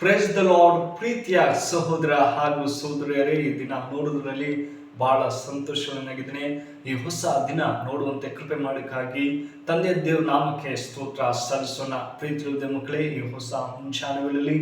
Press the lord ಪ್ರೀತಿಯ ಸಹೋದರ ಹಾಗೂ ಸಹೋದರಿಯರೇ, ಈ ದಿನ ನೋಡೋದ್ರಲ್ಲಿ ಬಹಳ ಸಂತೋಷವನ್ನಾಗಿದ್ದೇನೆ. ಈ ಹೊಸ ದಿನ ನೋಡುವಂತೆ ಕೃಪೆ ಮಾಡೋಕ್ಕಾಗಿ ತಂದೆ ದೇವ್ ನಾಮಕ್ಕೆ ಸ್ತೋತ್ರ ಸಲ್ಲಿಸೋಣ. ಪ್ರೀತಿಯ ಮಕ್ಕಳೇ, ಈ ಹೊಸ ಮುಂಚಾಣಗಳಲ್ಲಿ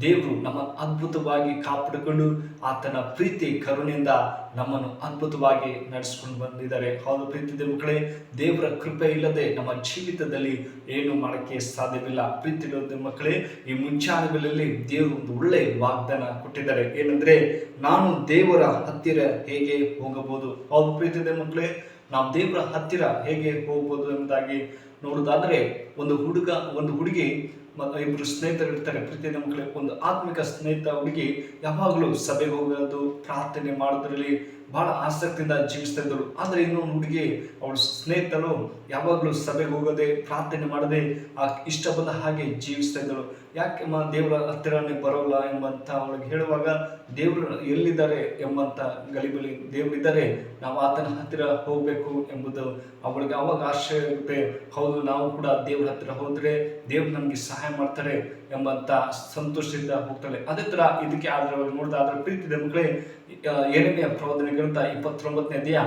ದೇವರು ನಮ್ಮ ಅದ್ಭುತವಾಗಿ ಕಾಪಾಡಿಕೊಂಡು ಆತನ ಪ್ರೀತಿ, ಕರುಣೆಯಿಂದ ನಮ್ಮನ್ನು ಅದ್ಭುತವಾಗಿ ನಡೆಸ್ಕೊಂಡು ಬಂದಿದ್ದಾರೆ. ಹೌದು ಪ್ರೀತಿ ಮಕ್ಕಳೇ, ದೇವರ ಕೃಪೆ ಇಲ್ಲದೆ ನಮ್ಮ ಜೀವಿತದಲ್ಲಿ ಏನು ಮಾಡೋಕ್ಕೆ ಸಾಧ್ಯವಿಲ್ಲ. ಪ್ರೀತಿ ಮಕ್ಕಳೇ, ಈ ಮುಂಚಾನಗಳಲ್ಲಿ ದೇವರು ಒಂದು ಒಳ್ಳೆ ವಾಗ್ದಾನ ಕೊಟ್ಟಿದ್ದಾರೆ. ಏನಂದ್ರೆ, ನಾನು ದೇವರ ಹತ್ತಿರ ಹೇಗೆ ಹೋಗಬಹುದು? ಹೌದು ಪ್ರೀತಿ ಮಕ್ಕಳೇ, ನಾವು ದೇವರ ಹತ್ತಿರ ಹೇಗೆ ಹೋಗ್ಬೋದು ಎಂಬುದಾಗಿ ನೋಡುವುದಾದ್ರೆ ಒಂದು ಹುಡುಗ, ಒಂದು ಹುಡುಗಿ, ಮ- ಇಬ್ರು ಸ್ನೇಹಿತರು ಇರ್ತಾರೆ ಪ್ರೀತಿಯ ಮಕ್ಕಳಿಗೆ ಒಂದು ಆತ್ಮಿಕ ಸ್ನೇಹಿತ ಹುಡುಗಿ ಯಾವಾಗಲೂ ಸಭೆಗೆ ಹೋಗೋದು, ಪ್ರಾರ್ಥನೆ ಮಾಡೋದ್ರಲ್ಲಿ ಬಹಳ ಆಸಕ್ತಿಯಿಂದ ಜೀವಿಸ್ತಾ ಇದ್ದರು ಆದರೆ ಇನ್ನೊಂದು ಹುಡುಗಿ, ಅವಳ ಸ್ನೇಹಿತರು ಯಾವಾಗಲೂ ಸಭೆಗೆ ಹೋಗದೆ, ಪ್ರಾರ್ಥನೆ ಮಾಡದೆ, ಆ ಇಷ್ಟ ಬಂದ ಹಾಗೆ ಜೀವಿಸ್ತಾ ಇದ್ದಳು. ಯಾಕೆ ದೇವರ ಹತ್ತಿರನೇ ಬರೋಲ್ಲ ಎಂಬಂತ ಅವಳಿಗೆ ಹೇಳುವಾಗ, ದೇವರು ಎಲ್ಲಿದ್ದಾರೆ? ಎಂಬಂತ ಗಲಿಬಿಲಿ ದೇವರಿದ್ದಾರೆ, ನಾವು ಆತನ ಹತ್ತಿರ ಹೋಗಬೇಕು ಎಂಬುದು ಅವಳಿಗೆ ಅವಾಗ ಆಶ್ರಯ ಇರುತ್ತೆ ಹೌದು, ನಾವು ಕೂಡ ದೇವ್ರ ಹತ್ತಿರ ಹೋದ್ರೆ ದೇವ್ರು ನಮಗೆ ಸಹಾಯ ಮಾಡ್ತಾರೆ ಎಂಬಂತ ಸಂತೋಷದಿಂದ ಹೋಗ್ತಾಳೆ. ಅದೇ ತರ ಇದಕ್ಕೆ ಆದ್ರೆ ನೋಡಿದ ಆದ್ರೆ ಪ್ರೀತಿ ಮಕ್ಕಳೇ ಏನೇನೇ ಪ್ರವಾದನೆ ಅಧ್ಯಾಯ,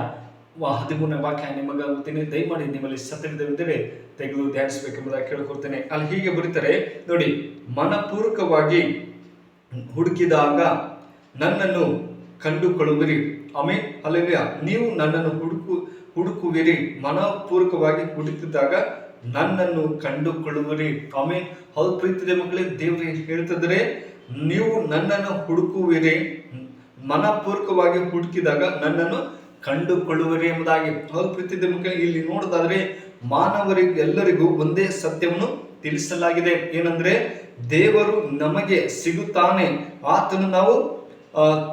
ವಾ ಹದಿಮೂರನೇ ವಾಕ್ಯ, ನಿಮಗೆ ಓದ್ತೀನಿ ದಯಮಾಡಿ ನಿಮ್ಮಲ್ಲಿ ಸತ್ಯವಿದ್ದರೆ ತೆಗೆದು ಧ್ಯಾನಿಸಬೇಕೆಂಬುದಾಗಿ ಕೇಳ್ಕೊಳ್ತೇನೆ ಅಲ್ಲಿ ಹೀಗೆ ಬರೀತಾರೆ, ನೋಡಿ, ಮನಪೂರ್ವಕವಾಗಿ ಹುಡುಕಿದಾಗ ನನ್ನನ್ನು ಕಂಡುಕೊಳ್ಳುವಿರಿ. ಆಮೇಲೆ ಅಲ್ಲಿಯ ನೀವು ನನ್ನನ್ನು ಹುಡುಕು, ಹುಡುಕುವಿರಿ. ಮನಪೂರ್ವಕವಾಗಿ ಹುಡುಕಿದಾಗ ನನ್ನನ್ನು ಕಂಡುಕೊಳ್ಳುವಿರಿ. ಆಮೇಲೆ ಹೌದು ಪ್ರೀತಿದೆ ಮಕ್ಕಳೇ, ದೇವರು ಹೇಳ್ತಿದ್ರೆ ನೀವು ನನ್ನನ್ನು ಹುಡುಕುವಿರಿ. ಮನಪೂರ್ವಕವಾಗಿ ಹುಡುಕಿದಾಗ ನನ್ನನ್ನು ಕಂಡುಕೊಳ್ಳುವರಿ ಎಂಬುದಾಗಿ ಹೌದು ಮಕ್ಕಳೇ ಇಲ್ಲಿ ನೋಡೋದಾದ್ರೆ ಮಾನವರಿಗೆ ಎಲ್ಲರಿಗೂ ಒಂದೇ ಸತ್ಯವನ್ನು ತಿಳಿಸಲಾಗಿದೆ. ಏನಂದ್ರೆ ದೇವರು ನಮಗೆ ಸಿಗುತ್ತಾನೆ, ಆತನು ನಾವು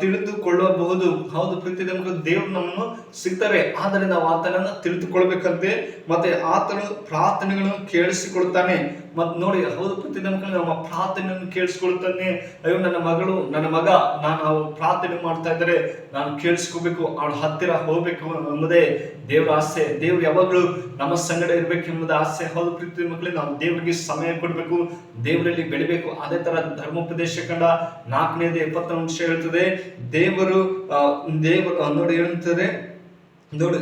ತಿಳಿದುಕೊಳ್ಳಬಹುದು. ಹೌದು ಪ್ರೀತಿ ದೇವರು ನಮ್ಮನ್ನು ಸಿಗ್ತಾರೆ, ಆದರೆ ನಾವು ಆತನನ್ನು ತಿಳಿದುಕೊಳ್ಬೇಕಂತೆ. ಮತ್ತೆ ಆತನು ಪ್ರಾರ್ಥನೆಗಳನ್ನು ಕೇಳಿಸಿಕೊಳ್ತಾನೆ ಮತ್ ನೋಡಿ, ಹೌದು ಪ್ರತಿ ಮಕ್ಕಳು ನಮ್ಮ ಪ್ರಾರ್ಥನೆಯನ್ನು ಕೇಳಿಸ್ಕೊಳ್ತಾನೆ. ಅಯ್ಯೋ, ನನ್ನ ಮಗಳು, ನನ್ನ ಮಗ, ನಾನು ಅವ್ರು ಪ್ರಾರ್ಥನೆ ಮಾಡ್ತಾ ಇದ್ದಾರೆ ನಾನು ಕೇಳಿಸ್ಕೋಬೇಕು, ಅವಳ ಹತ್ತಿರ ಹೋಗ್ಬೇಕು ಎಂಬುದೇ ದೇವರ ಆಸೆ. ದೇವ್ರು ಯಾವಾಗಲೂ ನಮ್ಮ ಸಂಗಡ ಇರ್ಬೇಕು ಎಂಬುದು ಆಸೆ. ಹೌದು ಪ್ರೀತಿ ಮಕ್ಕಳೇ, ನಾವು ದೇವರಿಗೆ ಸಮಯ ಕೊಡಬೇಕು, ದೇವರಲ್ಲಿ ಬೆಳಿಬೇಕು. ಅದೇ ತರ ಧರ್ಮೋಪದೇಶ ಕಂಡ ನಾಲ್ಕನೇದು ಎಪ್ಪತ್ತ ಅಂಶ ಹೇಳ್ತದೆ, ದೇವರು ದೇವರು ನೋಡಿ ಹೇಳ್ತದೆ ನೋಡಿ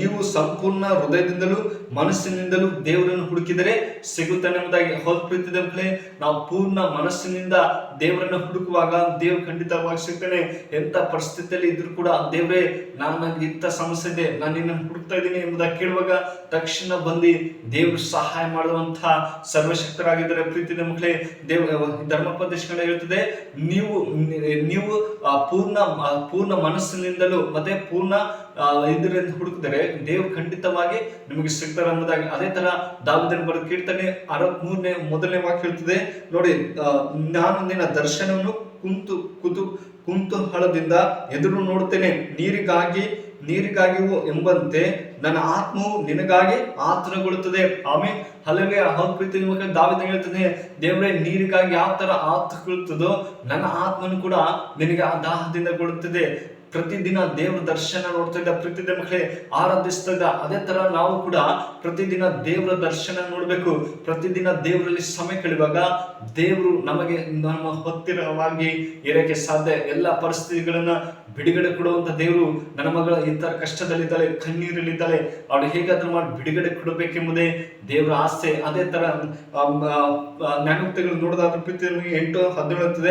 ನೀವು ಸಂಪೂರ್ಣ ಹೃದಯದಿಂದಲೂ ಮನಸ್ಸಿನಿಂದಲೂ ದೇವರನ್ನು ಹುಡುಕಿದರೆ ಸಿಗುತ್ತಾನೆ ಎಂಬುದಾಗಿ ಹೌದು ಪ್ರೀತಿದ ನಾವು ಪೂರ್ಣ ಮನಸ್ಸಿನಿಂದ ದೇವರನ್ನು ಹುಡುಕುವಾಗ ದೇವ್ರು ಖಂಡಿತವಾಗಿ ಸಿಗ್ತಾನೆ. ಎಂತ ಪರಿಸ್ಥಿತಿಯಲ್ಲಿ ಇದ್ರೂ ಕೂಡ, ದೇವರೇ ನಾನು ಇಂಥ ಸಮಸ್ಯೆ ಇದೆ, ನಾನು ನಿನ್ನನ್ನು ಹುಡುಕ್ತಾ ಇದ್ದೀನಿ ಎಂಬುದಾಗಿ ಕೇಳುವಾಗ ತಕ್ಷಣ ಬಂದು ದೇವರು ಸಹಾಯ ಮಾಡುವಂತಹ ಸರ್ವಶಕ್ತರಾಗಿದ್ದಾರೆ ಪ್ರೀತಿದ ಮಕ್ಕಳೇ. ದೇವ್ ಧರ್ಮೋಪದೇಶಗಳ ಹೇಳ್ತದೆ ನೀವು ನೀವು ಪೂರ್ಣ ಪೂರ್ಣ ಮನಸ್ಸಿನಿಂದಲೂ ಮತ್ತೆ ಪೂರ್ಣ ಇದರಿಂದ ಹುಡುಕಿದರೆ ದೇವ್ರು ಖಂಡಿತವಾಗಿ ನಿಮಗೆ ಸಿಗ್ತಾರೆ ಎಂಬುದಾಗಿ ಅದೇ ತರ ದಾವಿದನ ಬರೆದ ಕೀರ್ತನೆ ಅರವತ್ ಮೂರನೇ, ಮೊದಲನೇ ವಾಕ್ಯ ಹೇಳ್ತದೆ. ನೋಡಿ ನಾನು ನಿನ್ನ ದರ್ಶನವನ್ನು ಕುಂತು, ಕುತು, ಕುಂತುಹಳದಿಂದ ಎದುರು ನೋಡ್ತೇನೆ. ನೀರಿಗಾಗಿ, ನೀರಿಗಾಗಿಯೂ ಎಂಬಂತೆ ನನ್ನ ಆತ್ಮವು ನಿನಗಾಗಿ ಆತುರಗೊಳ್ಳುತ್ತದೆ. ಆಮೇಲೆ ಹಲವೇ ನಿಮಗೆ ದಾವಿದ ಹೇಳ್ತಾನೆ ದೇವರೇ, ನೀರಿಗಾಗಿ ಯಾವ ತರ ಆತುರಗೊಳ್ಳುತ್ತದೋ, ನನ್ನ ಆತ್ಮನು ಕೂಡ ನಿನಗೆ ಆ ದಾಹದಿಂದ ಕೊಡುತ್ತದೆ. ಪ್ರತಿದಿನ ದೇವ್ರ ದರ್ಶನ ನೋಡ್ತಾ ಇದ್ದ ಪ್ರತಿದಿನ ಮಕ್ಕಳೇ ಆರಾಧಿಸ್ತಾ ಇದ್ದ ಅದೇ ತರ ನಾವು ಕೂಡ ಪ್ರತಿದಿನ ದೇವರ ದರ್ಶನ ನೋಡಬೇಕು. ಪ್ರತಿದಿನ ದೇವರಲ್ಲಿ ಸಮಯ ಕಳೆಯುವಾಗ ದೇವರು ನಮಗೆ, ನಮ್ಮ ಹತ್ತಿರವಾಗಿ ಇರಕ್ಕೆ ಸಾಧ್ಯ. ಎಲ್ಲ ಪರಿಸ್ಥಿತಿಗಳನ್ನ ಬಿಡುಗಡೆ ಕೊಡುವಂತ ದೇವರು ನನ್ನ ಮಗಳ ಈ ತರ ಕಷ್ಟದಲ್ಲಿದ್ದಾಳೆ, ಕಣ್ಣೀರಲ್ಲಿದ್ದಾಳೆ, ಅವಳು ಹೇಗಾದ್ರೂ ಮಾಡಿ ಬಿಡುಗಡೆ ಕೊಡಬೇಕೆಂಬುದೇ ದೇವರ ಆಸೆ. ಅದೇ ತರ ಜ್ಞಾನೋಕ್ತಿಗಳು ನೋಡೋದಾದ್ರೆ ಪ್ರೀತಿ ಎಂಟು ಹದಿನೇಳು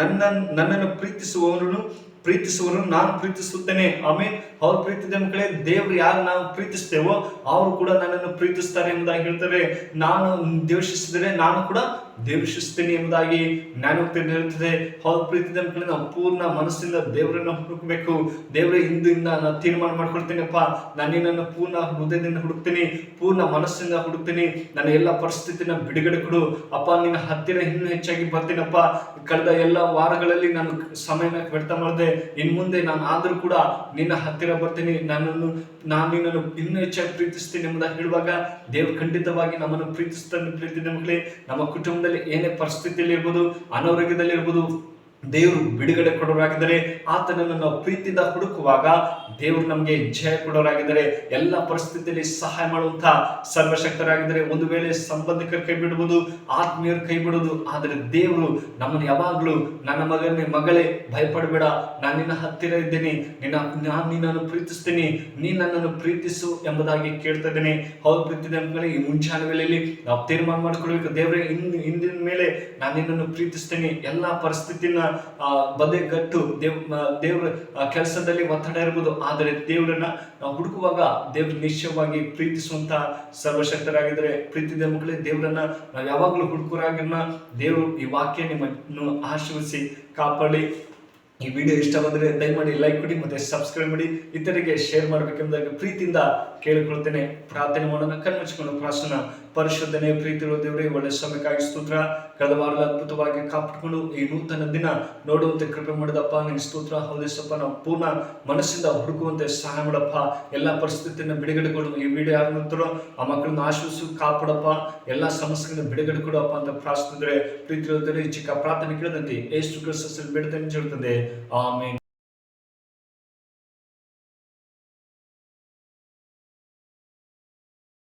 ನನ್ನ ನನ್ನನ್ನು ಪ್ರೀತಿಸುವವರನ್ನು ಪ್ರೀತಿಸುವರು ನಾನು ಪ್ರೀತಿಸುತ್ತೇನೆ ಆಮೇಲೆ ಅವ್ರು ಪ್ರೀತಿದ ಮಕ್ಕಳೇ, ದೇವ್ರು ಯಾರು ನಾವು ಪ್ರೀತಿಸ್ತೇವೋ, ಅವರು ಕೂಡ ನನ್ನನ್ನು ಪ್ರೀತಿಸ್ತಾರೆ ಎಂಬುದಾಗಿ ಹೇಳ್ತಾರೆ ನಾನು ದ್ವೇಷಿಸಿದರೆ ನಾನು ಕೂಡ ದ್ವೇಷಿಸ್ತೇನೆ ಎಂಬುದಾಗಿ ಜ್ಞಾನೋಕ್ತಿ ನೀಡುತ್ತದೆ ಹೌದು ಮಕ್ಕಳೇ ನಾವು ಪೂರ್ಣ ಮನಸ್ಸಿಂದ ದೇವರನ್ನು ಹುಡುಕಬೇಕು. ದೇವರ ಹಿಂದಿನಿಂದ ನಾನು ತೀರ್ಮಾನ ಮಾಡ್ಕೊಳ್ತೀನಪ್ಪ. ನಾನು ನಿನ್ನನ್ನು ಪೂರ್ಣ ಹೃದಯದಿಂದ ಹುಡುಕ್ತೀನಿ, ಪೂರ್ಣ ಮನಸ್ಸಿಂದ ಹುಡುಕ್ತೀನಿ. ನನ್ನ ಎಲ್ಲ ಪರಿಸ್ಥಿತಿನ ಬಿಡುಗಡೆ ಕೊಡು. ಅಪ್ಪ, ನಿನ್ನ ಹತ್ತಿರ ಇನ್ನೂ ಹೆಚ್ಚಾಗಿ ಬರ್ತೀನಪ್ಪ. ಕಳೆದ ಎಲ್ಲ ವಾರಗಳಲ್ಲಿ ನಾನು ಸಮಯನ ವ್ಯರ್ಥ ಮಾಡಿದೆ. ಇನ್ನು ಮುಂದೆ ನಾನು ಆದರೂ ಕೂಡ ನಿನ್ನ ಹತ್ತಿರ ಬರ್ತೀನಿ. ನನ್ನನ್ನು, ನಾನು ನಿನ್ನನ್ನು ಇನ್ನೂ ಹೆಚ್ಚಾಗಿ ಪ್ರೀತಿಸ್ತೀನಿ ಎಂಬುದಾಗಿ ಹೇಳುವಾಗ ದೇವ್ರು ಖಂಡಿತವಾಗಿ ನಮ್ಮನ್ನು ಪ್ರೀತಿಸ್ತಾನೆ ಪ್ರೀತಿ ಮಕ್ಕಳೇ ನಮ್ಮ ಕುಟುಂಬದಲ್ಲಿ ಏನೇ ಪರಿಸ್ಥಿತಿಯಲ್ಲಿ ಇರ್ಬೋದು ಅನಾರೋಗ್ಯದಲ್ಲಿ ಇರ್ಬೋದು ದೇವರು ಬಿಡುಗಡೆ ಕೊಡೋರಾಗಿದ್ದಾರೆ. ಆತನನ್ನು ನಾವು ಪ್ರೀತಿಯಿಂದ ಹುಡುಕುವಾಗ ದೇವರು ನಮಗೆ ಜಯ ಕೊಡೋರಾಗಿದ್ದಾರೆ. ಎಲ್ಲ ಪರಿಸ್ಥಿತಿಯಲ್ಲಿ ಸಹಾಯ ಮಾಡುವಂತ ಸರ್ವಶಕ್ತರಾಗಿದ್ದಾರೆ. ಒಂದು ವೇಳೆ ಸಂಬಂಧಿಕರ ಕೈ ಬಿಡುವುದು ಆತ್ಮೀಯರ ಕೈ ಬಿಡುವುದು ಆದರೆ ದೇವರು ನಮ್ಮನ್ನು ಯಾವಾಗಲೂ ನನ್ನ ಮಗನೇ, ಮಗಳೇ, ಭಯಪಡಬೇಡ. ನಾನು ನಿನ್ನ ಹತ್ತಿರ ಇದ್ದೇನೆ. ನಿನ್ನ, ನಾನು ನಿನ್ನನ್ನು ಪ್ರೀತಿಸ್ತೀನಿ. ನೀ ನನ್ನನ್ನು ಪ್ರೀತಿಸು ಎಂಬುದಾಗಿ ಕೇಳ್ತಾ ಇದ್ದೇನೆ. ಹೌದು, ಪ್ರೀತಿದ ಈ ಮುಂಚಾನ ವೇಳೆಯಲ್ಲಿ ನಾವು ತೀರ್ಮಾನ ಮಾಡ್ಕೊಳ್ಬೇಕು ದೇವರೇ ಇಂದು ಇಂದಿನ ಮೇಲೆ ನಾನು ನಿನ್ನನ್ನು ಪ್ರೀತಿಸ್ತೇನೆ. ಎಲ್ಲ ಪರಿಸ್ಥಿತಿನ ಬದೆಗಟ್ಟು ದೇವ್ ದೇವ್ರ ಕೆಲಸದಲ್ಲಿ ಒತ್ತಡ ಇರ್ಬೋದು, ಆದರೆ ದೇವರನ್ನ ಹುಡುಕುವಾಗ ದೇವ್ರ ನಿಶ್ಚಯವಾಗಿ ಪ್ರೀತಿಸುವಂತ ಸರ್ವಶಕ್ತರಾಗಿದ್ದಾರೆ ಪ್ರೀತಿದ ಮಕ್ಕಳೇ ದೇವರನ್ನ ನಾವು ಯಾವಾಗಲೂ ಹುಡುಕರಾಗಿರ್ನ ದೇವರು ಈ ವಾಕ್ಯ ನಿಮ್ಮನ್ನು ಆಶೀರ್ವಿಸಿ ಕಾಪಾಡಿ. ಈ ವಿಡಿಯೋ ಇಷ್ಟ ಬಂದರೆ ದಯಮಾಡಿ ಲೈಕ್ ಕೊಡಿ ಮತ್ತೆ ಸಬ್ಸ್ಕ್ರೈಬ್ ಮಾಡಿ. ಇತರಿಗೆ ಶೇರ್ ಮಾಡಬೇಕೆಂಬುದಾಗಿ ಪ್ರೀತಿಯಿಂದ ಕೇಳಿಕೊಳ್ತೇನೆ. ಪ್ರಾರ್ಥನೆ ಮಾಡೋಣ, ಕಣ್ಮುಚ್ಕೊಂಡು ಪ್ರಾರ್ಥನಾ. ಪರಿಶುದ್ಧನೆ ಪ್ರೀತಿ ಇರುವ ದೇವರೇ ಒಳ್ಳೆ ಸಮಯಕ್ಕಾಗಿ ಸ್ತೋತ್ರ. ಕಳೆದ ವಾರ ಅದ್ಭುತವಾಗಿ ಕಾಪಾಡಿಕೊಂಡು ಈ ನೂತನ ದಿನ ನೋಡುವಂತೆ ಕೃಪೆ ಮಾಡಿದಪ್ಪ. ನಿನ್ನ ಸ್ತೋತ್ರ ಹೌದಿಸಪ್ಪ ನಾವು ಪೂರ್ಣ ಮನಸ್ಸಿಂದ ಹುಡುಕುವಂತೆ ಸಹಾಯ ಮಾಡಪ್ಪ. ಎಲ್ಲ ಪರಿಸ್ಥಿತಿಯನ್ನು ಬಿಡುಗಡೆಗಳು ಈ ವಿಡಿಯೋ ಯಾರು ನೋಡ್ತಾರೋ ಆ ಮಕ್ಕಳನ್ನ ಆಶ್ವಾಸು ಕಾಪಾಡಪ್ಪ. ಎಲ್ಲ ಸಮಸ್ಯೆಗಳನ್ನ ಬಿಡುಗಡೆ ಕೊಡಪ್ಪ ಅಂತ ಪ್ರಾರ್ಥಿಸಿದ್ರೆ ಪ್ರೀತಿ ಚಿಕ್ಕ ಪ್ರಾರ್ಥನೆ ಕೇಳದಂತೆ ಎಷ್ಟು ಕ್ರಿಸ್ತಲ್ಲಿ ಹೇಳ್ತದೆ ಆಮೇಲೆ